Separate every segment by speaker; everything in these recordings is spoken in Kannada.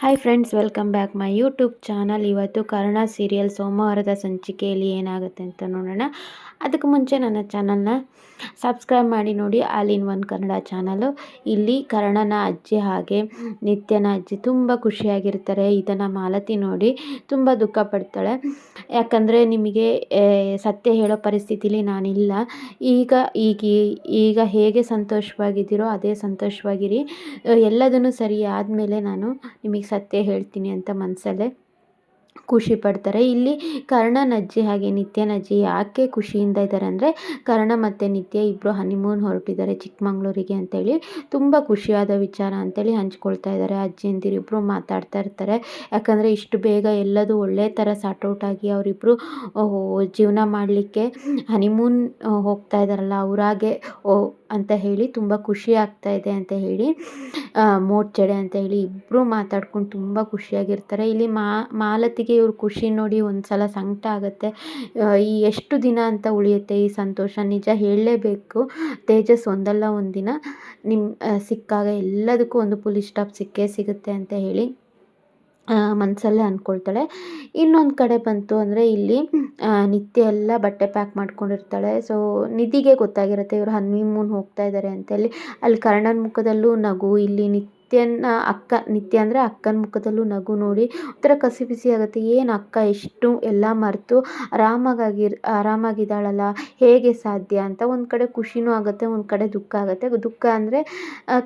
Speaker 1: Hi friends welcome back my YouTube channel ಇವತ್ತು ಕರ್ಣ ಸೀರಿಯಲ್ ಸೋಮವಾರದ ಸಂಚಿಕೆಯಲ್ಲಿ ಏನಾಗುತ್ತೆ ಅಂತ ನೋಡೋಣ. ಅದಕ್ಕೆ ಮುಂಚೆ ನನ್ನ ಚಾನಲ್ನ ಸಬ್ಸ್ಕ್ರೈಬ್ ಮಾಡಿ ನೋಡಿ. All in one Kannada channel ಇಲ್ಲಿ ಕರ್ಣನ ಅಜ್ಜಿ ಹಾಗೆ ನಿತ್ಯನ ಅಜ್ಜಿ ತುಂಬ ಖುಷಿಯಾಗಿರ್ತಾರೆ. ಇದನ್ನು ಮಾಲತಿ ನೋಡಿ ತುಂಬ ದುಃಖ ಪಡ್ತಾಳೆ. ಯಾಕಂದರೆ ನಿಮಗೆ ಸತ್ಯ ಹೇಳೋ ಪರಿಸ್ಥಿತಿಲಿ ನಾನಿಲ್ಲ. ಈಗ ಈಗ ಈಗ ಹೇಗೆ ಸಂತೋಷವಾಗಿದ್ದೀರೋ ಅದೇ ಸಂತೋಷವಾಗಿರಿ. ಎಲ್ಲದನ್ನು ಸರಿ ಆದಮೇಲೆ ನಾನು ನಿಮಗೆ ಸತ್ಯ ಹೇಳ್ತೀನಿ ಅಂತ ಮನಸಲ್ಲೇ ಖುಷಿ ಪಡ್ತಾರೆ. ಇಲ್ಲಿ ಕರ್ಣನ ಅಜ್ಜಿ ಹಾಗೆ ನಿತ್ಯನ ಅಜ್ಜಿ ಯಾಕೆ ಖುಷಿಯಿಂದ ಇದ್ದಾರೆ ಅಂದರೆ, ಕರ್ಣ ಮತ್ತು ನಿತ್ಯ ಇಬ್ಬರು ಹನಿಮೂನ್ ಹೊರಟಿದ್ದಾರೆ ಚಿಕ್ಕಮಂಗ್ಳೂರಿಗೆ ಅಂತೇಳಿ. ತುಂಬ ಖುಷಿಯಾದ ವಿಚಾರ ಅಂತೇಳಿ ಹಂಚ್ಕೊಳ್ತಾ ಇದ್ದಾರೆ. ಅಜ್ಜಿಯಂದಿರಿಬ್ಬರು ಮಾತಾಡ್ತಾ ಇರ್ತಾರೆ. ಯಾಕಂದರೆ ಇಷ್ಟು ಬೇಗ ಎಲ್ಲದೂ ಒಳ್ಳೆ ಥರ ಸಾರ್ಟ್ಔಟ್ ಆಗಿ ಅವರಿಬ್ಬರು ಜೀವನ ಮಾಡಲಿಕ್ಕೆ ಹನಿಮೂನ್ ಹೋಗ್ತಾ ಇದ್ದಾರಲ್ಲ ಅವರಾಗೆ ಓ, ಅಂತ ಹೇಳಿ ತುಂಬ ಖುಷಿ ಆಗ್ತಾ ಇದೆ ಅಂತ ಹೇಳಿ ಮೋಡ್ಚಡೆ ಅಂತ ಹೇಳಿ ಇಬ್ಬರು ಮಾತಾಡ್ಕೊಂಡು ತುಂಬ ಖುಷಿಯಾಗಿರ್ತಾರೆ. ಇಲ್ಲಿ ಮಾಲತಿಗೆ ಇವ್ರ ಖುಷಿ ನೋಡಿ ಒಂದು ಸಲ ಸಂಕಟ ಆಗುತ್ತೆ. ಈ ಎಷ್ಟು ದಿನ ಅಂತ ಉಳಿಯುತ್ತೆ ಈ ಸಂತೋಷ? ನಿಜ ಹೇಳಲೇಬೇಕು. ತೇಜಸ್ ಒಂದಲ್ಲ ಒಂದು ದಿನ ನಿಮ್ಮ ಸಿಕ್ಕಾಗ ಎಲ್ಲದಕ್ಕೂ ಒಂದು ಪುಲಿಸ್ ಸ್ಟಾಪ್ ಸಿಕ್ಕೇ ಸಿಗುತ್ತೆ ಅಂತ ಹೇಳಿ ಮನಸಲ್ಲೇ ಅಂದ್ಕೊಳ್ತಾಳೆ ಇನ್ನೊಂದು ಕಡೆ ಬಂತು ಅಂದರೆ ಇಲ್ಲಿ ನಿತ್ಯ ಎಲ್ಲ ಬಟ್ಟೆ ಪ್ಯಾಕ್ ಮಾಡ್ಕೊಂಡಿರ್ತಾಳೆ. ಸೊ ನಿಧಿಗೆ ಗೊತ್ತಾಗಿರುತ್ತೆ ಇವರು ಹನಿಮೂನ್ ಹೋಗ್ತಾ ಇದ್ದಾರೆ ಅಂತೇಳಿ. ಅಲ್ಲಿ ಕರ್ಣನ ಮುಖದಲ್ಲೂ ನಗು, ಇಲ್ಲಿ ನಿತ್ಯ ನಿತ್ಯನ ಅಕ್ಕ, ನಿತ್ಯ ಅಂದರೆ ಅಕ್ಕನ ಮುಖದಲ್ಲೂ ನಗು ನೋಡಿ ಒಂಥರ ಕಸಿ ಬಿಸಿ ಆಗುತ್ತೆ. ಏನು ಅಕ್ಕ ಎಷ್ಟು ಎಲ್ಲ ಮರೆತು ಆರಾಮಾಗಿ, ಆರಾಮಾಗಿದ್ದಾಳಲ್ಲ, ಹೇಗೆ ಸಾಧ್ಯ ಅಂತ ಒಂದು ಕಡೆ ಖುಷಿನೂ ಆಗುತ್ತೆ, ಒಂದು ಕಡೆ ದುಃಖ ಆಗುತ್ತೆ. ದುಃಖ ಅಂದರೆ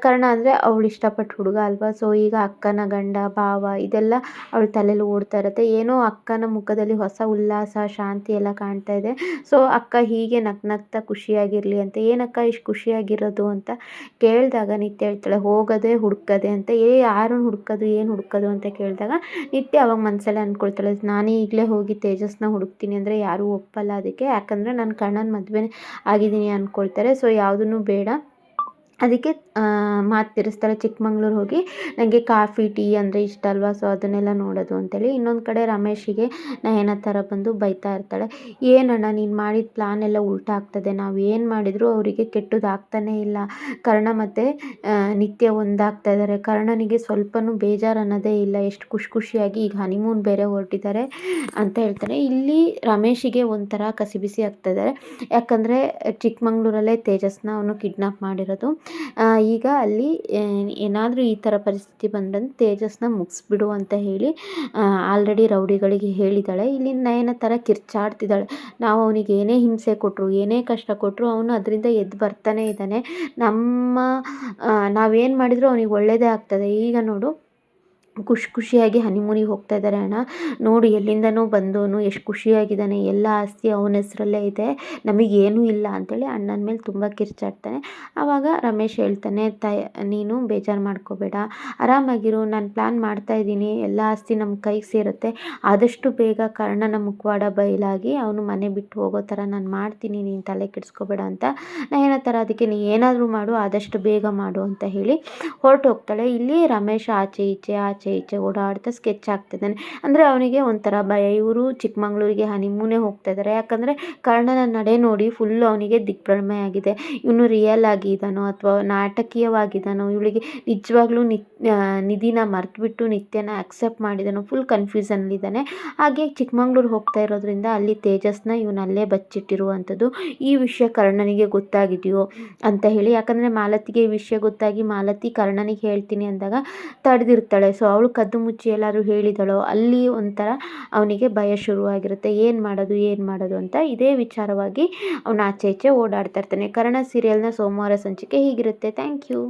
Speaker 1: ಕಾರಣ ಅಂದರೆ ಅವಳು ಇಷ್ಟಪಟ್ಟು ಹುಡುಗ ಅಲ್ವಾ? ಸೊ ಈಗ ಅಕ್ಕನ ಗಂಡ, ಭಾವ ಇದೆಲ್ಲ ಅವಳ ತಲೆಯಲ್ಲಿ ಓಡ್ತಾ ಇರುತ್ತೆ. ಏನೋ ಅಕ್ಕನ ಮುಖದಲ್ಲಿ ಹೊಸ ಉಲ್ಲಾಸ, ಶಾಂತಿ ಎಲ್ಲ ಕಾಣ್ತಾ ಇದೆ. ಸೊ ಅಕ್ಕ ಹೀಗೆ ನಗ್ ನಗ್ತಾ ಖುಷಿಯಾಗಿರಲಿ ಅಂತ, ಏನಕ್ಕ ಇಷ್ಟು ಖುಷಿಯಾಗಿರೋದು ಅಂತ ಕೇಳಿದಾಗ ನಿತ್ಯ ಹೇಳ್ತಾಳೆ, ಹೋಗೋದೇ ಹುಡ್ಕ ಹುಡ್ಕದೆ ಅಂತ, ಏ ಯಾರನ್ನು ಹುಡ್ಕೋದು, ಏನು ಹುಡ್ಕೋದು ಅಂತ ಕೇಳಿದಾಗ ನಿತ್ಯ ಅವಾಗ ಮನಸ್ಸಲ್ಲೇ ಅಂದ್ಕೊಳ್ತಾಳೆ ನಾನು ಈಗಲೇ ಹೋಗಿ ತೇಜಸ್ನ ಹುಡುಕ್ತೀನಿ ಅಂದರೆ ಯಾರೂ ಒಪ್ಪಲ್ಲ ಅದಕ್ಕೆ. ಯಾಕಂದರೆ ನನ್ನ ಕಣ್ಣನ ಮದುವೆ ಆಗಿದ್ದೀನಿ ಅಂದ್ಕೊಳ್ತಾರೆ ಸೊ ಯಾವುದೂ ಬೇಡ. ಅದಕ್ಕೆ ಮಾತು ತಿರ್ಸ್ತಾಳೆ ಚಿಕ್ಕಮಂಗ್ಳೂರು ಹೋಗಿ ನನಗೆ ಕಾಫಿ, ಟೀ ಅಂದರೆ ಇಷ್ಟ ಅಲ್ವಾ? ಸೊ ಅದನ್ನೆಲ್ಲ ನೋಡೋದು ಅಂತೇಳಿ ಇನ್ನೊಂದು ಕಡೆ ರಮೇಶಿಗೆ ನಯನ ಥರ ಬಂದು ಬೈತಾ ಇರ್ತಾಳೆ. ಏನಣ್ಣ, ನೀನು ಮಾಡಿದ ಪ್ಲಾನ್ ಎಲ್ಲ ಉಲ್ಟಾ ಆಗ್ತದೆ. ನಾವು ಏನು ಮಾಡಿದರೂ ಅವರಿಗೆ ಕೆಟ್ಟದಾಗ್ತಾನೇ ಇಲ್ಲ. ಕರ್ಣ ಮತ್ತು ನಿತ್ಯ ಒಂದಾಗ್ತಾ ಇದ್ದಾರೆ ಕರ್ಣನಿಗೆ ಸ್ವಲ್ಪನೂ ಬೇಜಾರು ಅನ್ನೋದೇ ಇಲ್ಲ. ಎಷ್ಟು ಖುಷಿ ಖುಷಿಯಾಗಿ ಈಗ ಹನಿಮೂನ್ ಬೇರೆ ಹೊರಟಿದ್ದಾರೆ ಅಂತ ಹೇಳ್ತಾರೆ ಇಲ್ಲಿ ರಮೇಶಿಗೆ ಒಂಥರ ಕಸಿಬಿಸಿ ಆಗ್ತಾ ಇದ್ದಾರೆ ಯಾಕಂದರೆ ಚಿಕ್ಕಮಂಗ್ಳೂರಲ್ಲೇ ತೇಜಸ್ನ ಅವನು ಕಿಡ್ನಾಪ್ ಮಾಡಿರೋದು. ಈಗ ಅಲ್ಲಿ ಏನಾದರೂ ಈ ಥರ ಪರಿಸ್ಥಿತಿ ಬಂದಂತ ತೇಜಸ್ನ ಮುಗಿಸ್ಬಿಡು ಅಂತ ಹೇಳಿ ಆಲ್ರೆಡಿ ರೌಡಿಗಳಿಗೆ ಹೇಳಿದ್ದಾಳೆ. ಇಲ್ಲಿ ನಯನ ಥರ ಕಿರ್ಚಾಡ್ತಿದ್ದಾಳೆ. ನಾವು ಅವನಿಗೆ ಏನೇ ಹಿಂಸೆ ಕೊಟ್ಟರು ಏನೇ ಕಷ್ಟ ಕೊಟ್ಟರು ಅವನು ಅದರಿಂದ ಎದ್ದು ಬರ್ತಾನೆ ಇದ್ದಾನೆ. ನಮ್ಮ ನಾವೇನು ಮಾಡಿದರೂ ಅವನಿಗೆ ಒಳ್ಳೆಯದೇ ಆಗ್ತದೆ. ಈಗ ನೋಡು ಖುಷಿ ಖುಷಿಯಾಗಿ ಹನಿಮೂನಿಗೆ ಹೋಗ್ತಾ ಇದ್ದಾರೆ ಅಣ್ಣ. ನೋಡಿ, ಎಲ್ಲಿಂದನೋ ಬಂದವನು ಎಷ್ಟು ಖುಷಿಯಾಗಿದ್ದಾನೆ. ಎಲ್ಲ ಆಸ್ತಿ ಅವನ ಹೆಸರಲ್ಲೇ ಇದೆ. ನಮಗೇನೂ ಇಲ್ಲ ಅಂಥೇಳಿ ಅಣ್ಣನ ಮೇಲೆ ತುಂಬ ಕಿರ್ಚಾಡ್ತಾನೆ. ಆವಾಗ ರಮೇಶ್ ಹೇಳ್ತಾನೆ ತ ನೀನು ಬೇಜಾರು ಮಾಡ್ಕೋಬೇಡ. ಆರಾಮಾಗಿರು, ನಾನು ಪ್ಲ್ಯಾನ್ ಮಾಡ್ತಾ ಇದ್ದೀನಿ. ಎಲ್ಲ ಆಸ್ತಿ ನಮ್ಮ ಕೈಗೆ ಸೇರುತ್ತೆ. ಆದಷ್ಟು ಬೇಗ ಕರ್ಣನ ಮುಖವಾಡ ಬಯಲಾಗಿ ಅವನು ಮನೆ ಬಿಟ್ಟು ಹೋಗೋ ಥರ ನಾನು ಮಾಡ್ತೀನಿ. ನೀನು ತಲೆ ಕೆಡಿಸ್ಕೋಬೇಡ ಅಂತ ನಾನು ಥರ ಅದಕ್ಕೆ ನೀ ಏನಾದರೂ ಮಾಡು, ಆದಷ್ಟು ಬೇಗ ಮಾಡು ಅಂತ ಹೇಳಿ ಹೊರಟು ಹೋಗ್ತಾಳೆ ಇಲ್ಲಿ ರಮೇಶ್ ಆಚೆ ಈಚೆ, ಆಚೆ ಆಚೆ ಈಚೆ ಓಡಾಡ್ತಾ ಸ್ಕೆಚ್ ಆಗ್ತಿದ್ದಾನೆ ಅಂದರೆ ಅವನಿಗೆ ಒಂಥರ ಭಯ. ಇವರು ಚಿಕ್ಕಮಂಗ್ಳೂರಿಗೆ ಹನಿಮೂನೇ ಹೋಗ್ತಾ ಇದ್ದಾರೆ ಯಾಕಂದರೆ ಕರ್ಣನ ನಡೆ ನೋಡಿ ಫುಲ್ಲು ಅವನಿಗೆ ದಿಗ್ಭ್ರಮೆ ಆಗಿದೆ. ಇವನು ರಿಯಲ್ ಆಗಿದ್ದಾನೋ ಅಥವಾ ನಾಟಕೀಯವಾಗಿದ್ದಾನೋ ಇವಳಿಗೆ ನಿಜವಾಗ್ಲೂ ನಿತ್ ನಿಧಿನ ಮರೆತುಬಿಟ್ಟು ನಿತ್ಯನ ಆಕ್ಸೆಪ್ಟ್ ಮಾಡಿದಾನೋ ಫುಲ್ ಕನ್ಫ್ಯೂಸನ್ಲಿದ್ದಾನೆ ಹಾಗೆ ಚಿಕ್ಕಮಂಗ್ಳೂರು ಹೋಗ್ತಾ ಇರೋದ್ರಿಂದ ಅಲ್ಲಿ ತೇಜಸ್ನ ಇವನಲ್ಲೇ ಬಚ್ಚಿಟ್ಟಿರುವಂಥದ್ದು. ಈ ವಿಷಯ ಕರ್ಣನಿಗೆ ಗೊತ್ತಾಗಿದೆಯೋ ಅಂತ ಹೇಳಿ. ಯಾಕಂದರೆ ಮಾಲತಿಗೆ ಈ ವಿಷಯ ಗೊತ್ತಾಗಿ ಮಾಲತಿ ಕರ್ಣನಿಗೆ ಹೇಳ್ತೀನಿ ಅಂದಾಗ ತಡೆದಿರ್ತಾಳೆ. ಸೊ ಅವಳು ಕದ್ದು ಮುಚ್ಚಿ ಎಲ್ಲಾದರೂ ಹೇಳಿದಳೋ, ಅಲ್ಲಿ ಒಂಥರ ಅವನಿಗೆ ಭಯ ಶುರುವಾಗಿರುತ್ತೆ. ಏನು ಮಾಡೋದು ಏನು ಮಾಡೋದು ಅಂತ ಇದೇ ವಿಚಾರವಾಗಿ ಅವನು ಆಚೆ ಈಚೆ ಓಡಾಡ್ತಾ ಇರ್ತಾನೆ. ಕನ್ನಡ ಸೀರಿಯಲ್ನ ಸೋಮವಾರ ಸಂಚಿಕೆ ಹೀಗಿರುತ್ತೆ. Thank you